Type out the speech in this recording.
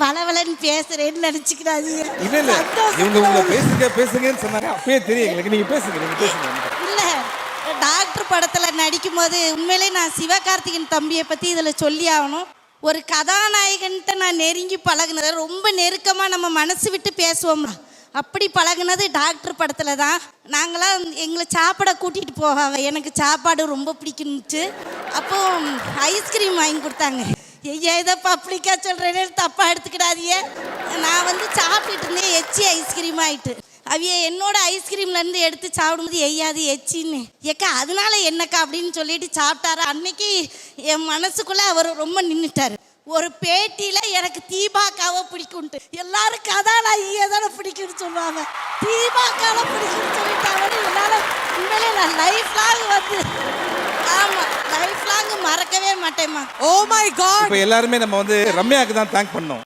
வளவலன்னு பேசுறேன்னு நினைச்சுக்கிறாதீங்க இல்ல இல்ல. இவங்க உங்களை பேசுங்க பேசுங்கன்னு சொன்னாங்க. அப்பயே தெரியும் எங்களுக்கு. நீங்க பேசுங்க நீங்க பேசுங்க. இல்ல டாக்டர் படத்துல நடிக்கும் போது உண்மையிலே நான் சிவகார்த்திகேயன் தம்பியை பத்தி இதுல சொல்லி ஆகணும். ஒரு கதாநாயகன்ட்ட நான் நெருங்கி பழகுனது ரொம்ப நெருக்கமா நம்ம மனசு விட்டு பேசுவோம்ல. அப்படி பழகுனது டாக்டர் படத்துல தான். நாங்களாம் எங்களை சாப்பிட கூட்டிட்டு போவாங்க எனக்கு சாப்பாடு ரொம்ப பிடிக்குன்னுச்சு. அப்போ ஐஸ்கிரீம் வாங்கி கொடுத்தாங்க. ஐயா இதை பப்ளிக்காக சொல்கிறேன்னு தப்பாக எடுத்துக்கிடாதியே நான் வந்து சாப்பிட்டுட்டு இருந்தேன் எச்சி ஐஸ்கிரீம் ஆயிட்டு. அவிய என்னோட ஐஸ்கிரீம்லேருந்து எடுத்து சாப்பிடும்போது எய்யாது எச்சின்னு. ஏக்கா அதனால என்னக்கா அப்படின்னு சொல்லிட்டு சாப்பிட்டாரு? அன்னைக்கு என் மனசுக்குள்ளே அவர் ரொம்ப நின்றுட்டார் ஒரு பேட்டியில் எனக்கு தீபாக்காவை பிடிக்கும்ட்டு. எல்லாரும் கதாநாயகியை தானே பிடிக்கும்னு சொல்லுவாங்க. தீபாக்காவை பிடிக்கும்னு சொல்லிட்டாங்க என்னால் உண்மையிலே நான் லைஃப் லாங் வந்து. ஆமாம் லாங் மறக்கவே மாட்டேம்மா. ஓ மை காட் இப்ப எல்லாருமே நம்ம வந்து ரம்யாக்கு தான் தேங்க் பண்ணோம்